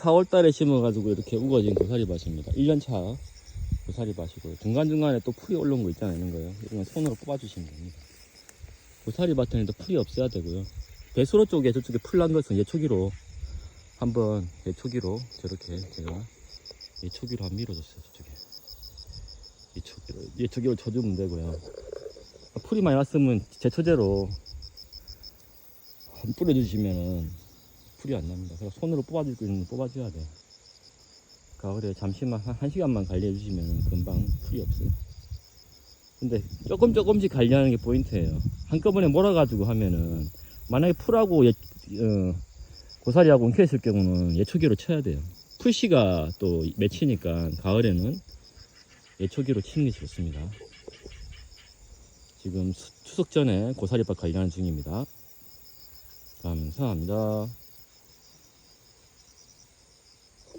4월 달에 심어가지고 이렇게 우거진 고사리밭입니다. 1년차 고사리밭이고요. 중간중간에 또 풀이 올라온 거 있잖아요. 이런 거요. 이건 손으로 뽑아주시면 됩니다. 고사리밭에는 또 풀이 없어야 되고요. 배수로 쪽에 저쪽에 풀 난 것은 예초기로 한번 예초기로 저렇게 제가 예초기로 한번 밀어줬어요. 저쪽에. 예초기로, 예초기로 쳐주면 되고요. 풀이 많이 났으면 제초제로 한 뿌려주시면은 풀이 안 납니다. 그래서 손으로 뽑아줄 거 있는 거 뽑아줘야 돼. 가을에 잠시만 한, 한 시간만 관리해 주시면 금방 풀이 없어요. 근데 조금 조금씩 관리하는 게 포인트예요. 한꺼번에 몰아가지고 하면은 만약에 풀하고 예, 어, 고사리하고 엉켜있을 경우는 예초기로 쳐야 돼요. 풀씨가 또 맺히니까 가을에는 예초기로 치는 게 좋습니다. 지금 수- 추석 전에 고사리밭 관리하는 중입니다. 감사합니다.